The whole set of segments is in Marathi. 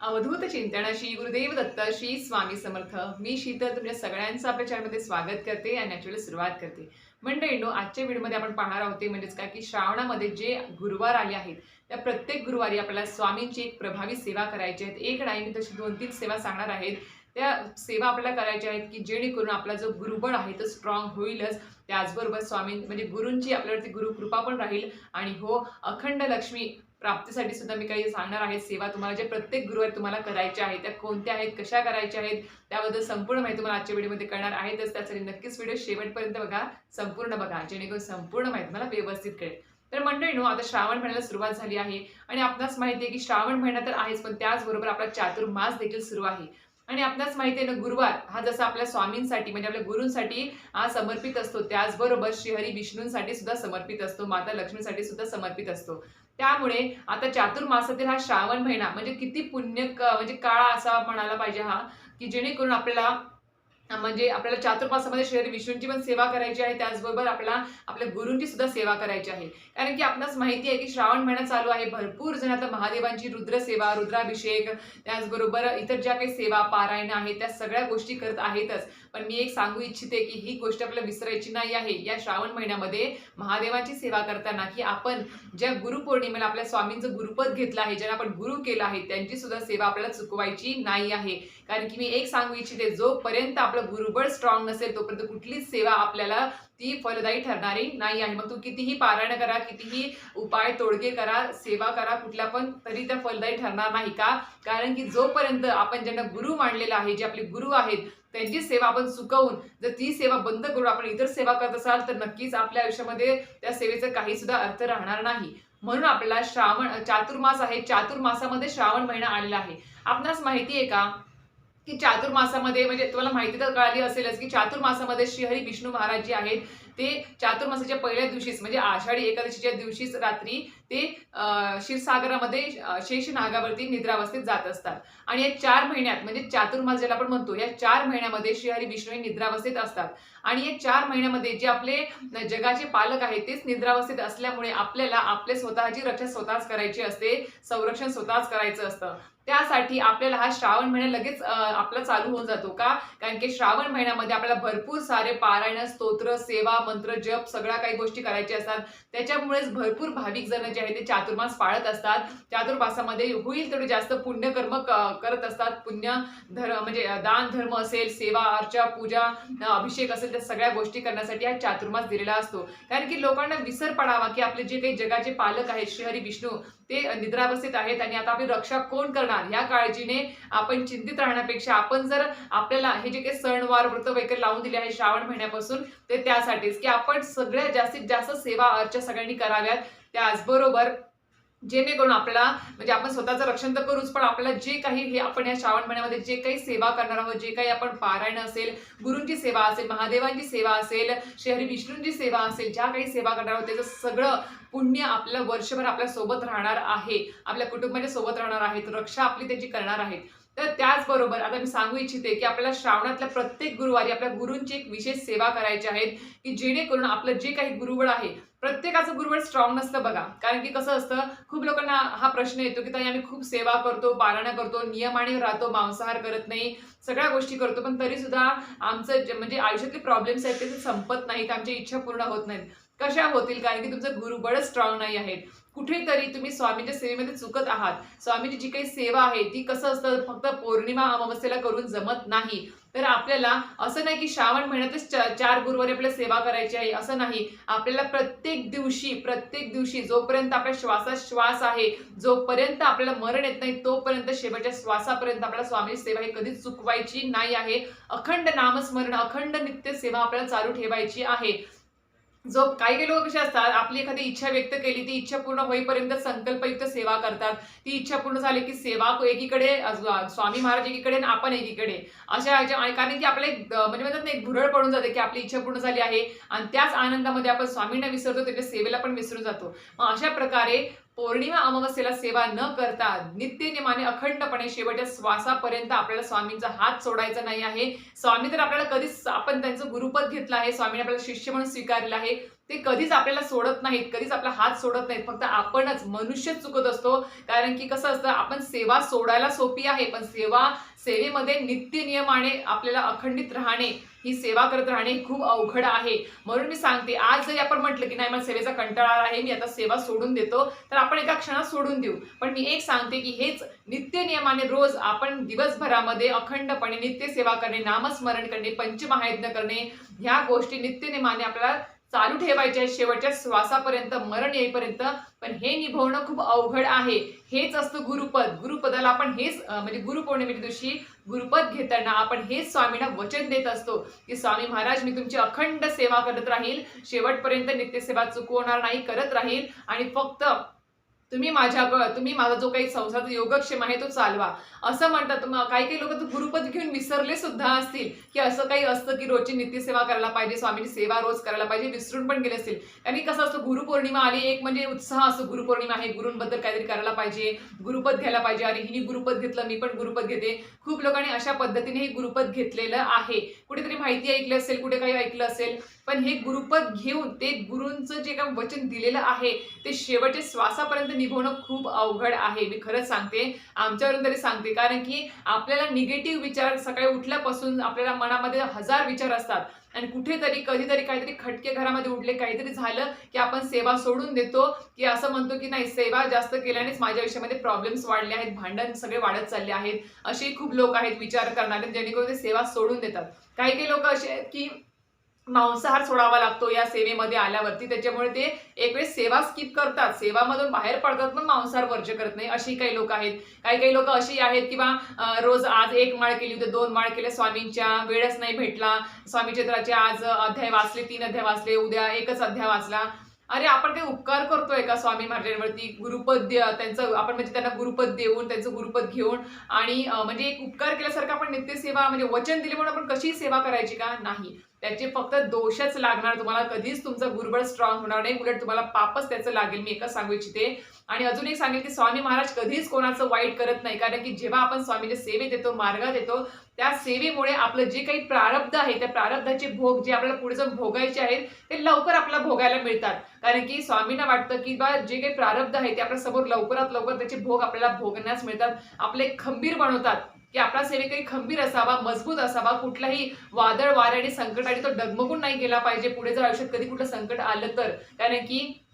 अवधूत चिंतनाशी श्री गुरुदेव दत्त श्री स्वामी समर्थ. मी शीतल तुमच्या सगळ्यांचं आपल्या चॅनलमध्ये स्वागत करते आणि ॲक्च्युअली सुरुवात करते. मंडळींनो आजच्या व्हिडिओमध्ये आपण पाहणार आहोत ते म्हणजेच काय की श्रावणामध्ये जे गुरुवार आले आहेत त्या प्रत्येक गुरुवारी आपल्याला स्वामींची एक प्रभावी सेवा करायची आहेत एक नाही मी तशी दोन तीन सेवा सांगणार आहेत. त्या सेवा आपल्याला करायच्या आहेत की जेणेकरून आपला जो गुरुबळ आहे तो स्ट्रॉंग होईलच. त्याचबरोबर स्वामी म्हणजे गुरूंची आपल्यावरती गुरुकृपा पण राहील. आणि हो अखंड लक्ष्मी प्राप्तीसाठी सुद्धा मी काही सांगणार आहे. सेवा तुम्हाला जे प्रत्येक गुरुवारी तुम्हाला करायच्या आहेत त्या कोणत्या आहेत कशा करायच्या आहेत त्याबद्दल संपूर्ण माहिती तुम्हाला आजच्या व्हिडिओमध्ये करणार आहेतच त्यासाठी नक्कीच व्हिडिओ शेवटपर्यंत बघा संपूर्ण बघा जेणेकरून संपूर्ण माहिती मला व्यवस्थित कळेल. तर मंडळीनो आता श्रावण महिन्याला सुरुवात झाली आहे आणि आपणास माहिती आहे की श्रावण महिना तर आहेच पण त्याचबरोबर आपला चातुर्मास देखील सुरू आहे. आणि आपणास माहिती आहे ना गुरुवार हा जसा आपल्या स्वामींसाठी म्हणजे आपल्या गुरूंसाठी हा समर्पित असतो. त्याचबरोबर श्रीहरी विष्णूंसाठी सुद्धा समर्पित असतो माता लक्ष्मीसाठी सुद्धा समर्पित असतो. त्यामुळे आता चातुर्मासातील हा श्रावण महिना म्हणजे किती पुण्य क- म्हणजे काळ असा म्हणायला पाहिजे हा की जेणेकरून आपल्याला म्हणजे आपल्याला चातुर्मासामध्ये श्री विष्णूंची पण सेवा करायची आहे त्याचबरोबर आपल्याला आपल्या गुरूंची सुद्धा सेवा करायची आहे. कारण की आपणास माहिती आहे की श्रावण महिना चालू आहे भरपूर जण आता महादेवांची रुद्र सेवा रुद्राभिषेक त्याचबरोबर इतर ज्या काही सेवा पारायण आहेत त्या सगळ्या गोष्टी करत आहेतच. पण मी एक सांगू इच्छिते की ही गोष्ट आपल्याला विसरायची नाही आहे. या श्रावण महिन्यामध्ये महादेवाची सेवा करताना की आपण ज्या गुरुपौर्णिमेला आपल्या स्वामींचं गुरुपद घेतलं आहे ज्यांना आपण गुरु केलं आहे त्यांची सुद्धा सेवा आपल्याला चुकवायची नाही आहे. कारण की मी एक सांगू इच्छिते जोपर्यंत आपलं गुरुबळ स्ट्रॉंग नसेल तोपर्यंत कुठलीच सेवा आपल्याला ती फलदायी ठरणारी नाही आहे. मग तू कितीही पारायण करा कितीही उपाय तोडगे करा सेवा करा कुठल्या पण तरी त्या फलदायी ठरणार नाही का? कारण की जोपर्यंत आपण ज्यांना गुरु मानलेला आहे जे आपले गुरु आहेत त्यांची सेवा आपण चुकवून जर ती सेवा बंद करून आपण इतर सेवा करत असाल तर नक्कीच आपल्या आयुष्यामध्ये त्या सेवेचा काही सुद्धा अर्थ राहणार नाही. म्हणून आपल्याला श्रावण चातुर्मास आहे. चातुर्मासामध्ये श्रावण महिना आलेला आहे. आपणास माहिती आहे का? की चातुर्मासामध्ये म्हणजे तुम्हाला माहिती तर कळाली असेलच की चातुर्मासामध्ये श्रीहरी विष्णू महाराज जे आहेत ते चातुर्मासाच्या पहिल्या दिवशीच म्हणजे आषाढी एकादशीच्या दिवशीच रात्री ते क्षीरसागरामध्ये शेष नागावरती निद्रावस्थेत जात असतात. आणि या चार महिन्यात म्हणजे चातुर्मास ज्याला आपण म्हणतो या चार महिन्यामध्ये श्रीहरी विष्णू हे निद्रावस्थेत असतात. आणि या चार महिन्यामध्ये जे आपले जगाचे पालक आहेत तेच निद्रावस्थेत असल्यामुळे आपल्याला आपले स्वतःची रक्षा स्वतःच करायची असते संरक्षण स्वतःच करायचं असतं. त्यासाठी आपल्याला हा श्रावण महिना लगेच आपला चालू होऊन जातो का? कारण की श्रावण महिन्यामध्ये आपल्याला भरपूर सारे पारायण स्तोत्र सेवा मंत्र जप सगळ्या काही गोष्टी करायच्या असतात. त्याच्यामुळेच भरपूर भाविक जण जे आहेत ते चातुर्मास पाळत असतात. चातुर्मासामध्ये होईल तेवढे जास्त पुण्यकर्म क- करत असतात. पुण्य धर्म म्हणजे दान धर्म असेल सेवा अर्चा पूजा अभिषेक असेल त्या सगळ्या गोष्टी करण्यासाठी हा चातुर्मास दिलेला असतो. कारण की लोकांना विसर पडावा की आपले जे काही जगाचे पालक आहेत श्रीहरी विष्णू ते निद्रावस्थित आहेत आणि आता आपली रक्षा कोण करणार? या काळजीने आपण चिंतित राहण्यापेक्षा आपण जर आपल्याला हे जे काही सणवार व्रत वगैरे लावून दिले आहे श्रावण महिन्यापासून ते त्यासाठीच. की आपण सगळ्यात जास्तीत जास्त सेवा अर्चा सगळ्यांनी कराव्यात. त्याचबरोबर जेणेकरून आपल्याला म्हणजे आपण स्वतःचं रक्षण तर करूच पण आपल्याला जे काही हे आपण या श्रावण महिन्यामध्ये जे काही सेवा करणार आहोत जे काही आपण पारायण असेल गुरूंची सेवा असेल महादेवांची सेवा असेल श्रीहरी विष्णूंची सेवा असेल ज्या काही सेवा करणार आहोत त्याचं सगळं पुण्य आपलं वर्षभर आपल्यासोबत राहणार आहे. आपल्या कुटुंबाच्या सोबत राहणार आहेत. रक्षा आपली त्याची करणार आहेत. तर त्याचबरोबर आता मी सांगू इच्छिते की आपल्याला श्रावणातल्या प्रत्येक गुरुवारी आपल्या गुरूंची एक विशेष सेवा करायची आहेत की जेणेकरून आपलं जे काही गुरुबळ आहे प्रत्येकाचं गुरुबळ स्ट्रॉंग नसतं बघा. कारण की कसं असतं खूप लोकांना हा प्रश्न येतो की ताई आम्ही खूप सेवा करतो पारायण करतो नियमाने राहतो मांसाहार करत नाही सगळ्या गोष्टी करतो पण तरी सुद्धा आमचं जे- म्हणजे आयुष्यातले प्रॉब्लेम्स आहेत ते संपत नाहीत आमच्या इच्छा पूर्ण होत नाहीत. कशा होतील? कारण की तुमचं गुरुबळच स्ट्रॉंग नाही आहे. कुठेतरी तुम्ही स्वामींच्या सेवेमध्ये चुकत आहात. स्वामीची जी काही सेवा आहे ती कसं असतं? फक्त पौर्णिमा अमावस्येला करून जमत नाही. तर आपल्याला असं नाही की श्रावण महिन्यातच चार गुरुवारी आपल्याला सेवा करायची आहे असं नाही. आपल्याला प्रत्येक दिवशी प्रत्येक दिवशी जोपर्यंत आपल्या श्वासात श्वास आहे जोपर्यंत आपल्याला मरण येत नाही तोपर्यंत शेवटच्या श्वासापर्यंत आपल्याला स्वामी सेवा ही कधीच चुकवायची नाही आहे. अखंड नामस्मरण अखंड नित्य सेवा आपल्याला चालू ठेवायची आहे. जो काही काही लोक कसे असतात आपली एखादी इच्छा व्यक्त केली ती इच्छा पूर्ण होईपर्यंत संकल्पयुक्त सेवा करतात. ती इच्छा पूर्ण झाली की सेवा एकीकडे स्वामी महाराज एकीकडे आणि आपण एकीकडे. अशा ह्याच्या आणि कारण की आपले म्हणजे म्हणतात ना एक भुरळ पडून जाते की आपली इच्छा पूर्ण झाली आहे आणि त्याच आनंदामध्ये आपण स्वामींना विसरतो त्याच्या सेवेला पण विसरून जातो. मग अशा प्रकारे पौर्णिमा अमावस्येला सेवा न करता नित्यनिमाने अखंडपणे शेवटच्या श्वासापर्यंत आपल्याला स्वामींचा हात सोडायचा नाही आहे. स्वामी तर आपल्याला कधीच आपण त्यांचं गुरुपद घेतलं आहे. स्वामीने आपल्याला शिष्य म्हणून स्वीकारलं आहे. ते कधीच आपल्याला सोडत नाहीत कधीच आपला हात सोडत नाहीत. फक्त आपणच मनुष्यच चुकत असतो. कारण की कसं असतं आपण सेवा सोडायला सोपी आहे पण सेवा सेवेमध्ये नित्य नियमाने आपल्याला अखंडित राहणे ही सेवा करत राहणे खूप अवघड आहे. म्हणून मी सांगते आज जरी आपण म्हटलं की नाही मला सेवेचा कंटाळा आहे मी आता सेवा सोडून देतो तर आपण एका क्षणात सोडून देऊ. पण मी एक सांगते की हेच नित्य नियमाने रोज आपण दिवसभरामध्ये अखंडपणे नित्य सेवा करणे नामस्मरण करणे पंचमहायज्ञ करणे ह्या गोष्टी नित्य नियमाने आपल्याला चालू ठेवायच्या शेवटच्या श्वासापर्यंत मरण येईपर्यंत. पण हे निभवणं खूप अवघड आहे. हेच असतं गुरुपद. गुरुपदाला आपण हेच म्हणजे गुरुपौर्णिमेच्या दिवशी गुरुपद घेताना आपण हेच स्वामींना वचन देत असतो. की स्वामी महाराज मी तुमची अखंड सेवा करत राहील. शेवटपर्यंत नित्यसेवा चुकवणार नाही करत राहील. आणि फक्त तुम्ही माझ्या तुम्ही माझा जो काही संसाराचा योगक्षेम आहे तो चालवा. असं म्हणतात मग काही काही लोक गुरुपद घेऊन विसरले सुद्धा असतील की असं काही असतं की रोजची नित्यसेवा करायला पाहिजे स्वामीची सेवा रोज करायला पाहिजे विसरून पण गेले असतील. आणि कसं असतं गुरुपौर्णिमा आली एक म्हणजे उत्साह असतो गुरुपौर्णिमा आहे गुरूंबद्दल काहीतरी करायला पाहिजे गुरुपद घ्यायला पाहिजे अरे हिने गुरुपद घेतलं मी पण गुरुपद घेते. खूप लोकांनी अशा पद्धतीने हे गुरुपद घेतलेलं आहे. कुठेतरी माहिती ऐकली असेल कुठे काही ऐकलं असेल पण हे गुरुपद घेऊन ते गुरूंचं जे काही वचन दिलेलं आहे ते शेवटच्या श्वासापर्यंत निभवणं खूप अवघड आहे. मी खरंच सांगते आमच्यावरून तरी सांगते. कारण की आपल्याला निगेटिव्ह विचार सकाळी उठल्यापासून आपल्याला मनामध्ये हजार विचार असतात. आणि कुठेतरी कधीतरी काहीतरी खटके घरामध्ये उठले काहीतरी झालं की आपण सेवा सोडून देतो की असं म्हणतो की नाही सेवा जास्त केल्यानेच माझ्या आयुष्यामध्ये प्रॉब्लेम्स वाढले आहेत भांडण सगळे वाढत चालले आहेत. असेही खूप लोक आहेत विचार करणारे जेणेकरून ते सेवा सोडून देतात. काही काही लोक असे आहेत की मांसाहार सोडावा लागतो या सेवेमध्ये आल्यावरती. त्याच्यामुळे ते एक वेळेस सेवा स्किप करतात. सेवामधून बाहेर पडतात पण मांसाहार वर्ज करत नाही. अशी काही लोक आहेत. काही काही लोक अशी आहेत किंवा रोज आज एक माळ केली उद्या दोन माळ केले स्वामींच्या वेळच नाही भेटला. स्वामी चित्राचे आज अध्याय वाचले तीन अध्याय वाचले उद्या एकच अध्याय वाचला. अरे आपण काही उपकार करतोय का स्वामी महाराजांवरती? गुरुपद त्यांचं आपण म्हणजे त्यांना गुरुपद देऊन त्यांचं गुरुपद घेऊन आणि म्हणजे एक उपकार केल्यासारखं आपण नित्यसेवा म्हणजे वचन दिले म्हणून आपण कशी सेवा करायची का? नाही. त्याचे फक्त दोषच लागणार तुम्हाला. कधीच तुमचं गुरुबळ स्ट्रॉंग होणार नाही. उलट तुम्हाला पापच त्याचं लागेल. मी एकच सांगू इच्छिते. आणि अजून एक सांगेल की स्वामी महाराज कधीच कोणाचं वाईट करत नाही. कारण की जेव्हा आपण स्वामीच्या सेवेत येतो मार्गात येतो त्या सेवेमुळे आपलं जे काही प्रारब्ध आहे त्या प्रारब्धाचे भोग जे आपल्याला पुढे जाऊन भोगायचे आहेत ते लवकर आपल्याला भोगायला मिळतात. कारण की स्वामींना वाटतं की बा जे काही प्रारब्ध आहे ते आपल्यासमोर लवकरात लवकर त्याचे भोग आपल्याला भोगण्यास मिळतात. आपले खंबीर बनवतात. की आपला सेवेकरी खंबीर असावा मजबूत असावा कुठलाही वादळ वारे आणि संकटाने तो डगमगून नाही गेला पाहिजे. पुढे जर आयुष्यात कधी कुठलं संकट आलं तर. कारण की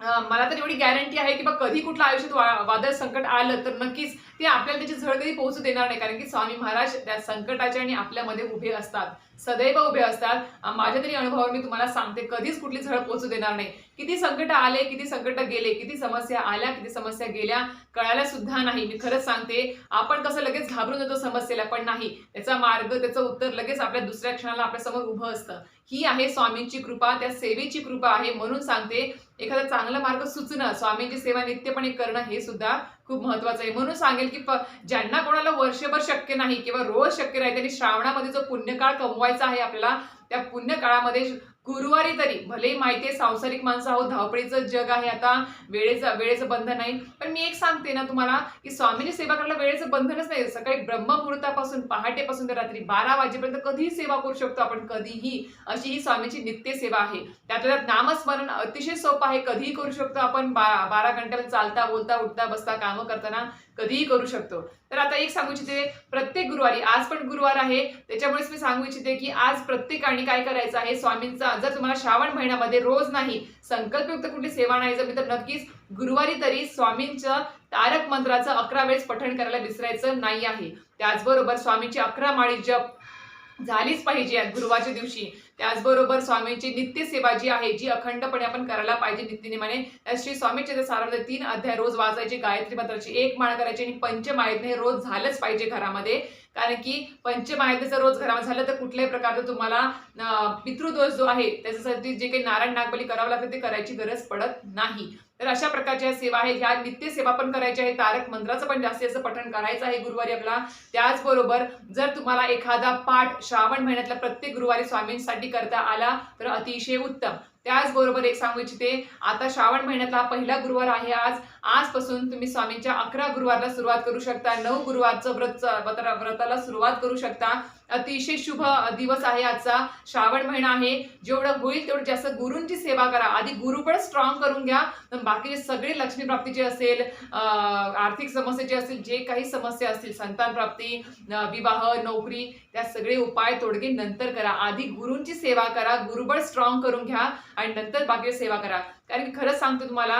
मला तर एवढी गॅरंटी आहे की बा कधी कुठलं आयुष्यात वा- वादळ संकट आलं तर नक्कीच ते आपल्याला त्याची झळ कधी पोहोचू देणार नाही. कारण की स्वामी महाराज त्या संकटाच्या आणि आपल्यामध्ये उभे असतात. सदैव उभे असतात. माझ्या तरी अनुभवावर मी तुम्हाला सांगते कधीच कुठली झळ पोहोचू देणार नाही. किती संकट आले किती संकट गेले किती समस्या आल्या किती समस्या गेल्या कळायला सुद्धा नाही. मी खरंच सांगते आपण कसं लगेच घाबरून जातो समस्येला पण नाही. त्याचा मार्ग त्याचं उत्तर लगेच आपल्या दुसऱ्या क्षणाला आपल्यासमोर उभं असतं. ही आहे स्वामींची कृपा त्या सेवेची कृपा आहे. म्हणून सांगते एखादा चांगला मार्ग सुचणं स्वामींची सेवा नित्यपणे करणं हे सुद्धा खूप महत्वाचं आहे. म्हणून सांगेल की ज्यांना कोणाला वर्षभर शक्य नाही किंवा रोज शक्य नाही त्यांनी श्रावणामध्ये जो पुण्यकाळ कमवायचा आहे आपल्याला त्या पुण्यकाळामध्ये गुरुवारी तरी भलेही माहिती आहे सांसारिक माणसं आहोत धावपळीचं जग आहे आता वेळेचं वेळेचं बंधन नाही. पण मी एक सांगते ना तुम्हाला की स्वामीची सेवा करायला वेळेचं बंधनच नाही. सकाळी ब्रह्ममुहूर्तापासून पहाटेपासून ते रात्री बारा वाजेपर्यंत कधीही सेवा करू शकतो आपण कधीही. अशी ही स्वामीची नित्य सेवा आहे. त्यातल्या त्यात नामस्मरण अतिशय सोपं आहे. कधीही करू शकतो आपण बा बारा घंट्याला चालता बोलता उठता बसता कामं करताना. कधीही करू शकतो. तर आता एक सांगू इच्छिते प्रत्येक गुरुवारी आज पण गुरुवार आहे त्याच्यामुळेच मी सांगू इच्छिते की आज प्रत्येकाने काय करायचं आहे स्वामींचा जर तुम्हाला श्रावण महिन्यामध्ये रोज नाही संकल्पयुक्त कुठली सेवा नाही जमली तर नक्कीच गुरुवारी तरी स्वामींचं तारक मंत्राचं अकरा वेळेस पठण करायला विसरायचं नाही आहे. त्याचबरोबर स्वामींची अकरा माळी जप झालीच पाहिजे गुरुवारच्या दिवशी. त्याचबरोबर स्वामींची नित्य सेवा जी आहे जी अखंडपणे आपण करायला पाहिजे नित्यनिमाने. श्री स्वामीचे सारामध्ये तीन अध्याय रोज वाचायचे गायत्री मंत्राची एक माळ करायची आणि पंचमायज्ञ हे रोज झालंच पाहिजे घरामध्ये. कारण की पंचमायज्ञचं रोज घरामध्ये झालं तर कुठल्याही प्रकारचं तुम्हाला पितृदोष जो आहे त्याच्यासाठी जे काही नारायण नागबली करावं लागतं ते करायची गरज पडत नाही. तर अशा प्रकारच्या सेवा आहेत. ह्या नित्य सेवा पण करायच्या आहे तारक मंत्राचं पण जास्तीत जास्त पठण करायचं आहे गुरुवारी आपला त्याचबरोबर जर तुम्हाला एखादा पाठ श्रावण महिन्यातला प्रत्येक गुरुवारी स्वामींसाठी करता आला तर अतिशय उत्तम. त्याचबरोबर एक सांगू इच्छिते आता श्रावण महिन्यातला पहिला गुरुवार आहे आज. आजपासून तुम्ही स्वामींच्या अकरा गुरुवारला सुरुवात करू शकता. नऊ गुरुवारचं व्रत- व्रताला सुरुवात करू शकता. अतिशय शुभ दिवस आहे आजचा. श्रावण महिना आहे. जेवढं होईल तेवढं जास्त गुरूंची सेवा करा. आधी गुरुबळ स्ट्रॉंग करून घ्या. बाकीचे सगळे लक्ष्मी प्राप्तीचे असेल आर्थिक समस्येचे असेल जे काही समस्या असतील संतान प्राप्ती विवाह नोकरी त्या सगळे उपाय तोडगे नंतर करा. आधी गुरूंची सेवा करा. गुरुबळ स्ट्रॉंग करून घ्या. आणि नंतर बाकीची सेवा करा. कारण की खरंच सांगतो तुम्हाला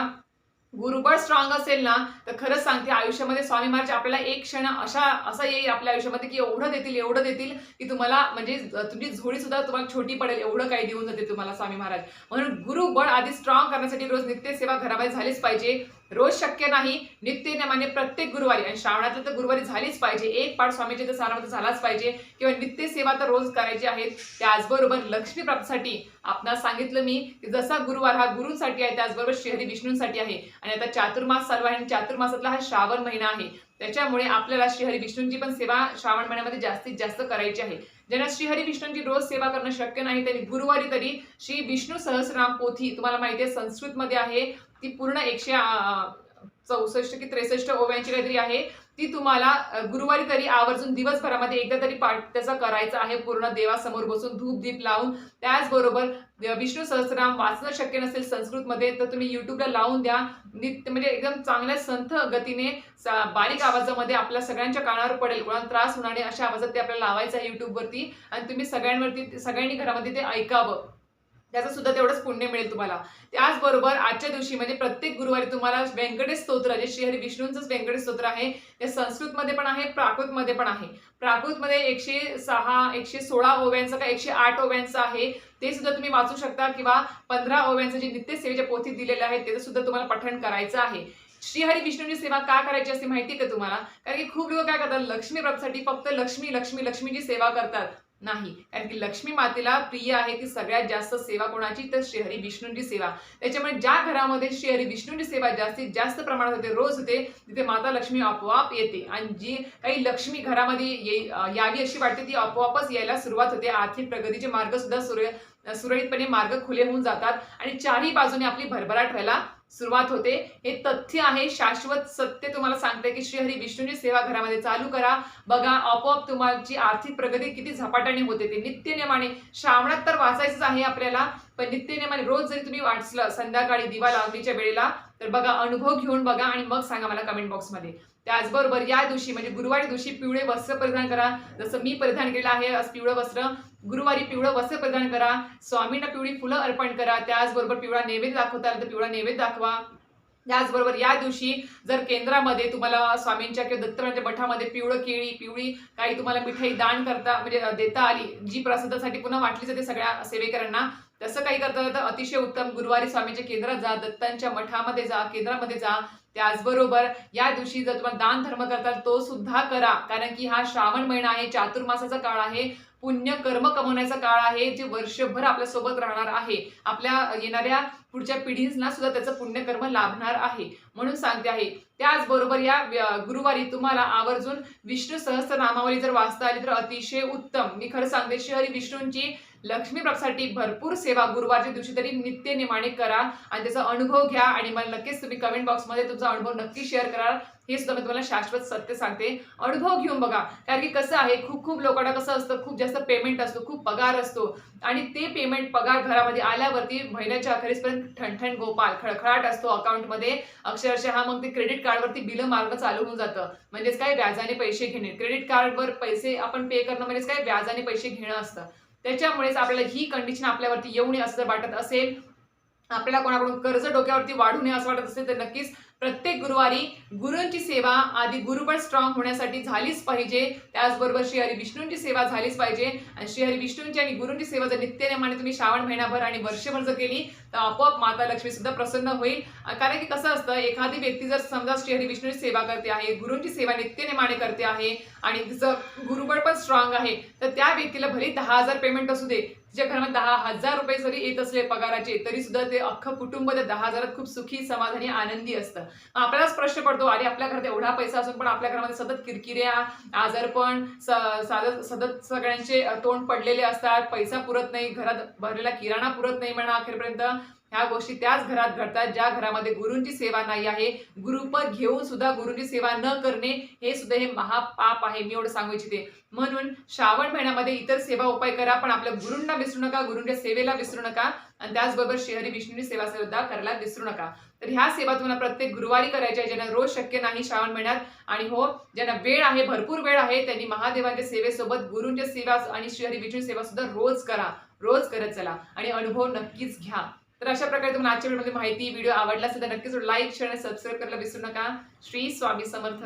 गुरुबळ स्ट्रॉंग असेल ना तर खरंच सांगते आयुष्यामध्ये स्वामी महाराज आपल्याला एक क्षण अशा असं येईल आपल्या आयुष्यामध्ये की एवढं देतील एवढं देतील की तुम्हाला म्हणजे तुमची झोळी सुद्धा तुम्हाला छोटी पडेल एवढं काही देऊन जाते तुम्हाला स्वामी महाराज. म्हणून गुरुबळ आधी स्ट्रॉंग करण्यासाठी रोज नित्य सेवा घराबाहेर झालीच पाहिजे. रोज शक्य नाही. नित्य नेमाने प्रत्येक गुरुवारी आणि श्रावणातलं तर गुरुवारी झालीच पाहिजे. एक पाठ स्वामीची तर सारामध्ये झालाच पाहिजे. किंवा नित्य सेवा तर रोज करायची आहेत त्याचबरोबर लक्ष्मी प्राप्तीसाठी आपणास सांगितलं मी की जसा गुरुवार हा गुरूंसाठी आहे त्याचबरोबर श्रीहरी विष्णूंसाठी आहे. आणि आता चातुर्मास चालू आहे आणि चातुर्मासातला हा श्रावण महिना आहे. त्याच्यामुळे आपल्याला श्रीहरी विष्णूंची पण सेवा श्रावण महिन्यामध्ये जास्तीत जास्त करायची आहे. ज्यांना श्रीहरी विष्णूंची रोज सेवा करणं शक्य नाही त्यांनी गुरुवारी तरी श्री विष्णू सहस्रनाम पोथी तुम्हाला माहिती आहे संस्कृतमध्ये आहे. ती पूर्ण एकशे चौसष्ट की त्रेसष्ट ओव्यांची काहीतरी आहे. ती तुम्हाला गुरुवारी तरी आवर्जून दिवसभरामध्ये एकदा तरी पाठ त्याचा करायचा आहे पूर्ण देवासमोर बसून धूप दीप लावून. त्याचबरोबर विष्णू सहस्रनाम वाचणं शक्य नसेल संस्कृतमध्ये तर तुम्ही युट्यूबला लावून द्या. नित्य म्हणजे एकदम चांगल्या संथ गतीने सा- बारीक आवाजामध्ये आपल्या सगळ्यांच्या कानावर पडेल. कोणाला त्रास होणार नाही अशा आवाजात ते आपल्याला लावायचं आहे युट्यूबवरती आणि तुम्ही सगळ्यांवरती सगळ्यांनी घरामध्ये ते ऐकावं. त्याचं सुद्धा तेवढंच पुण्य मिळेल तुम्हाला. त्याचबरोबर आजच्या दिवशी म्हणजे प्रत्येक गुरुवारी तुम्हाला व्यंकटेश स्तोत्र जे श्रीहरी विष्णूंचंच व्यंकटेश स्तोत्र आहे ते संस्कृतमध्ये पण आहे प्राकृतमध्ये पण आहे. प्राकृतमध्ये एकशे सहा एकशे सोळा ओव्यांचं का एकशे आठ ओव्यांचं आहे ते सुद्धा तुम्ही वाचू शकता किंवा पंधरा ओव्यांचं जे नित्य सेवेच्या पोथीत दिलेले आहेत ते सुद्धा तुम्हाला पठण करायचं आहे. श्रीहरी विष्णूची सेवा का करायची असते माहिती का तुम्हाला? कारण की खूप लोक काय करतात लक्ष्मी व्रतसाठी फक्त लक्ष्मी लक्ष्मी लक्ष्मीची सेवा करतात. नाही. कारण की लक्ष्मी मातेला प्रिय आहे ती सगळ्यात जास्त सेवा कोणाची? तर श्रीहरी विष्णूंची सेवा. त्याच्यामुळे ज्या घरामध्ये श्रीहरी विष्णूंची सेवा जास्तीत जास्त प्रमाणात होते रोज होते तिथे माता लक्ष्मी आपोआप येते. आणि जी काही लक्ष्मी घरामध्ये ये- यावी अशी वाटते ती आपोआपच यायला सुरुवात होते. आर्थिक प्रगतीचे मार्ग सुद्धा सुरळीतपणे मार्ग खुले होऊन जातात. आणि चारही बाजूने आपली भरभराट व्हायला सुरुवात होते. हे तथ्य आहे शाश्वत सत्य तुम्हाला सांगते की श्रीहरी विष्णूची सेवा घरामध्ये चालू करा. बघा आपोआप तुमची आर्थिक प्रगती किती झपाट्याने होते ते नित्यनेमाने श्रावणात तर वाचायचंच आहे आपल्याला पण नित्यनेमाने रोज जरी तुम्ही वाचलं संध्याकाळी दिवा लावणीच्या वेळेला तर बघा अनुभव घेऊन बघा आणि मग सांगा मला कमेंट बॉक्समध्ये त्याचबरोबर या दिवशी म्हणजे गुरुवारी दिवशी पिवळे वस्त्र परिधान करा. जसं मी परिधान केलं आहे आज पिवळं वस्त्र. गुरुवारी पिवळं वस्त्र परिधान करा. स्वामींना पिवळी फुलं अर्पण करा. त्याचबरोबर पिवळा नैवेद्य दाखवता आला तर पिवळा नैवेद्य दाखवा. त्याचबरोबर या दिवशी जर केंद्रामध्ये तुम्हाला स्वामींच्या किंवा दत्तरांच्या मठामध्ये पिवळं केळी पिवळी काही तुम्हाला मिठाई दान करता म्हणजे देता आली जी प्रसादासाठी पुन्हा वाटली जाते सगळ्या सेवेकरांना तसं काही करता येतं अतिशय उत्तम गुरुवारी स्वामीच्या केंद्रात जा दत्तांच्या मठामध्ये जा केंद्रामध्ये जा. त्याचबरोबर या दिवशी जर तुम्हाला दान धर्म करताल तो सुद्धा करा. कारण की हा श्रावण महिना आहे चातुर्मासाचा काळ आहे पुण्य कर्म कमवण्याचा काळ आहे जे वर्षभर आपल्यासोबत राहणार आहे. आपल्या येणाऱ्या पुढच्या पिढींना सुद्धा त्याचं पुण्यकर्म लाभणार आहे. म्हणून सांगते आहे त्याचबरोबर या गुरुवारी तुम्हाला आवर्जून विष्णू सहस्त्रनामावली जर वाचता आली तर अतिशय उत्तम. मी खरं सांगते शहरी विष्णूंची लक्ष्मी भरपूर सेवा गुरुवारच्या दिवशी तरी नित्य निमाणे करा आणि त्याचा अनुभव घ्या. आणि मला नक्कीच तुम्ही कमेंट बॉक्समध्ये तुमचा अनुभव नक्की शेअर करा हे सुद्धा मी तुम्हाला शाश्वत सत्य सांगते. अनुभव घेऊन बघा. कारण की कसं आहे खूप खूप लोकांना कसं असतं खूप जास्त पेमेंट असतो खूप पगार असतो. आणि ते पेमेंट पगार घरामध्ये आल्यावरती महिन्याच्या अखेरीसपर्यंत ठणठण गोपाल खळखळाट असतो अकाउंटमध्ये अक्षरशः मग ते क्रेडिट कार्डवरती बिल मार्ग चालू होऊन जातं. म्हणजेच काय व्याजाने पैसे घेणे. क्रेडिट कार्डवर पैसे आपण पे करणं म्हणजेच काय व्याजाने पैसे घेणं असतं. त्याच्यामुळेच आपल्याला ही कंडिशन आपल्यावरती येऊ नये असं जर वाटत असेल आपल्याला कोणाकडून कर्ज डोक्यावरती वाढू नये असं वाटत असेल तर नक्कीच प्रत्येक गुरुवारी गुरूंची सेवा आधी गुरुबळ स्ट्रॉंग होण्यासाठी झालीच पाहिजे. त्याचबरोबर श्री हरी विष्णूंची सेवा झालीच पाहिजे. आणि श्री हरी विष्णूंची आणि गुरूंची सेवा जर नित्यनेमाने तुम्ही श्रावण महिनाभर आणि वर्षभर जर केली तर आपोआप माता लक्ष्मी सुद्धा प्रसन्न होईल. कारण की कसं असतं एखादी व्यक्ती जर समजा श्री हरी विष्णूची सेवा करते आहे गुरूंची सेवा नित्यनेमाने करते आहे आणि तिचं गुरुबळ पण स्ट्रॉंग आहे तर त्या व्यक्तीला भले दहा हजार पेमेंट असू दे तिच्या घरामध्ये दहा हजार रुपये जरी येत असले पगाराचे तरी सुद्धा ते अख्खं कुटुंब त्या दहा हजारात खूप सुखी समाधानी आनंदी असतं. आपल्यालाच प्रश्न पडतो अरे आपल्या घरात एवढा पैसा असून पण आपल्या घरामध्ये सतत किरकिऱ्या आजारपण सदत सतत सगळ्यांचे तोंड पडलेले असतात पैसा पुरत नाही घरात भरलेला किराणा पुरत नाही म्हणा अखेरपर्यंत ह्या गोष्टी त्याच घरात घडतात ज्या घरामध्ये गुरूंची सेवा नाही आहे. गुरुपद घेऊन सुद्धा गुरुंची सेवा न करणे हे सुद्धा हे महापाप आहे. मी एवढं सांगू इच्छिते. म्हणून श्रावण महिन्यामध्ये इतर सेवा उपाय करा पण आपल्या गुरूंना विसरू नका गुरूंच्या सेवेला विसरू नका. आणि त्याचबरोबर शहरी विष्णूची सेवा सुद्धा करायला विसरू नका. तर ह्या सेवा तुम्हाला प्रत्येक गुरुवारी करायच्या आहे ज्यांना रोज शक्य नाही श्रावण महिन्यात. आणि हो ज्यांना वेळ आहे भरपूर वेळ आहे त्यांनी महादेवांच्या सेवेसोबत गुरूंच्या सेवा आणि श्रीहरी विष्णू सेवा सुद्धा रोज करा. रोज करत चला. आणि अनुभव नक्कीच घ्या. तर अशा प्रकारे तुम्हाला आजच्या व्हिडिओमध्ये माहिती व्हिडिओ आवडला असेल तर नक्कीच लाईक शेअर आणि सबस्क्राईब करायला विसरू नका. श्री स्वामी समर्थ.